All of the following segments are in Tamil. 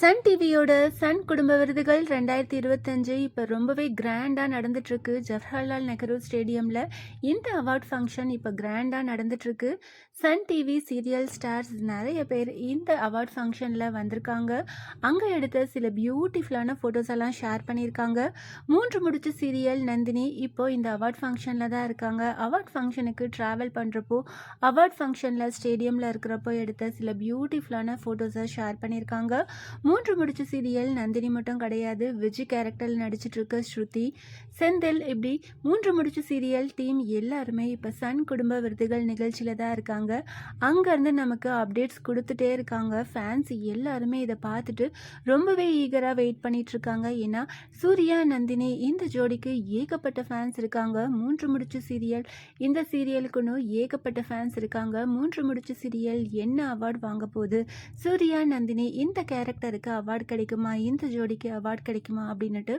சன் டிவியோட சன் குடும்ப விருதுகள் ரெண்டாயிரத்தி இருபத்தஞ்சு இப்போ ரொம்பவே கிராண்டாக நடந்துட்டுருக்கு. ஜவஹர்லால் நெஹ்ரு ஸ்டேடியமில் இந்த அவார்ட் ஃபங்க்ஷன் இப்போ கிராண்டாக நடந்துட்டுருக்கு. சன் டிவி சீரியல் ஸ்டார்ஸ் நிறைய பேர் இந்த அவார்ட் ஃபங்க்ஷனில் வந்திருக்காங்க. அங்கே எடுத்த சில பியூட்டிஃபுல்லான ஃபோட்டோஸ் எல்லாம் ஷேர் பண்ணியிருக்காங்க. மூன்று முடிச்ச சீரியல் நந்தினி இப்போ இந்த அவார்ட் ஃபங்க்ஷனில் தான் இருக்காங்க. அவார்ட் ஃபங்க்ஷனுக்கு ட்ராவல் பண்ணுறப்போ அவார்ட் ஃபங்க்ஷனில் ஸ்டேடியமில் இருக்கிறப்போ எடுத்த சில பியூட்டிஃபுல்லான ஃபோட்டோஸை ஷேர் பண்ணியிருக்காங்க. மூன்று முடிச்ச சீரியல் நந்தினி மட்டும் கிடையாது. விஜய் கேரக்டரில் நடிச்சிட்டு இருக்க ஸ்ருதி செந்தில் இப்படி மூன்று முடிச்ச சீரியல் டீம் எல்லாருமே இப்போ சன் குடும்ப விருதுகள் நிகழ்ச்சியில் தான் இருக்காங்க. அங்கேருந்து நமக்கு அப்டேட்ஸ் கொடுத்துட்டே இருக்காங்க. ஃபேன்ஸ் எல்லாருமே இதை பார்த்துட்டு ரொம்பவே ஈகராக வெயிட் பண்ணிட்டு இருக்காங்க. ஏன்னா சூர்யா நந்தினி இந்த ஜோடிக்கு ஏகப்பட்ட ஃபேன்ஸ் இருக்காங்க. மூன்று முடிச்ச சீரியல் இந்த சீரியலுக்குன்னு ஏகப்பட்ட ஃபேன்ஸ் இருக்காங்க. மூன்று முடிச்ச சீரியல் என்ன அவார்டு வாங்க போகுது? சூர்யா நந்தினி இந்த கேரக்டர் அதுக்கு அவார்ட் கிடைக்குமா? இந்த ஜோடிக்கு அவார்ட் கிடைக்குமா? அப்படின்னுட்டு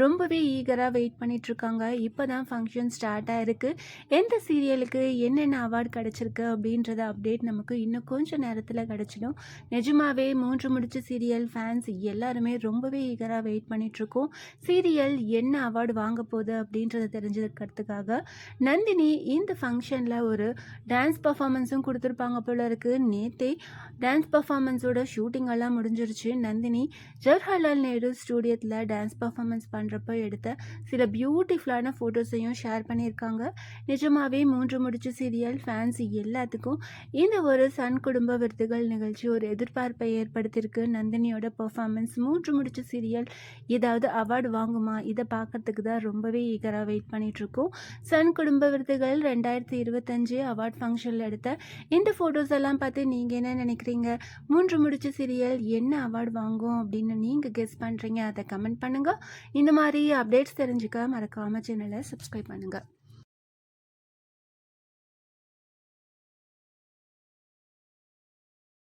ரொம்பவே ஈகராக வெயிட் பண்ணிட்டு இருக்காங்க இப்போ தான் ஃபங்க்ஷன் ஸ்டார்ட் ஆயிருக்கு. எந்த சீரியலுக்கு என்னென்ன அவார்ட் கிடைச்சிருக்கு அப்படின்றத அப்டேட் நமக்கு இன்னும் கொஞ்சம் நேரத்தில் கிடச்சிடும். நிஜமாவே மூன்று முடிச்ச சீரியல் ஃபேன்ஸ் எல்லாருமே ரொம்பவே ஈகராக வெயிட் பண்ணிட்டு இருக்கோம் சீரியல் என்ன அவார்டு வாங்க போகுது அப்படின்றத தெரிஞ்சுக்கிறதுக்காக நந்தினி இந்த ஃபங்க்ஷனில் ஒரு டான்ஸ் பர்ஃபார்மன்ஸும் கொடுத்துருப்பாங்க போல இருக்கு. நேத்தே டான்ஸ் பர்ஃபார்மன்ஸோட ஷூட்டிங் எல்லாம் முடிஞ்சிருச்சு. நந்தினி ஜவஹர்லால் நேரு ஸ்டூடியோத்தில் டான்ஸ் பர்ஃபார்மன்ஸ் பண்ணுறப்ப எடுத்த சில பியூட்டிஃபுல்லான ஃபோட்டோஸையும் ஷேர் பண்ணியிருக்காங்க. நிஜமாகவே மூன்று முடிச்சு சீரியல் ஃபேன்ஸ் எல்லாத்துக்கும் இந்த ஒரு சன் குடும்ப விருதுகள் நிகழ்ச்சி ஒரு எதிர்பார்ப்பை ஏற்படுத்தியிருக்கு. நந்தினியோட பர்ஃபார்மன்ஸ் மூன்று முடிச்சு சீரியல் ஏதாவது அவார்டு வாங்குமா? இதை பார்க்கறதுக்கு தான் ரொம்பவே ஈகராக வெயிட் பண்ணிகிட்ருக்கோம் சன் குடும்ப விருதுகள் ரெண்டாயிரத்தி இருபத்தஞ்சு அவார்ட் ஃபங்க்ஷனில் எடுத்த இந்த ஃபோட்டோஸ் எல்லாம் பார்த்து நீங்கள் என்ன நினைக்கிறீங்க? மூன்று முடிச்ச சீரியல் என்ன அவார்டு அவார்டு வாங்கும் அப்படின்னு நீங்கள் கெஸ் பண்ணுறீங்க அதை கமெண்ட் பண்ணுங்கள் இந்த மாதிரி அப்டேட்ஸ் தெரிஞ்சுக்க மறக்காமல் சேனலை சப்ஸ்கிரைப் பண்ணுங்கள்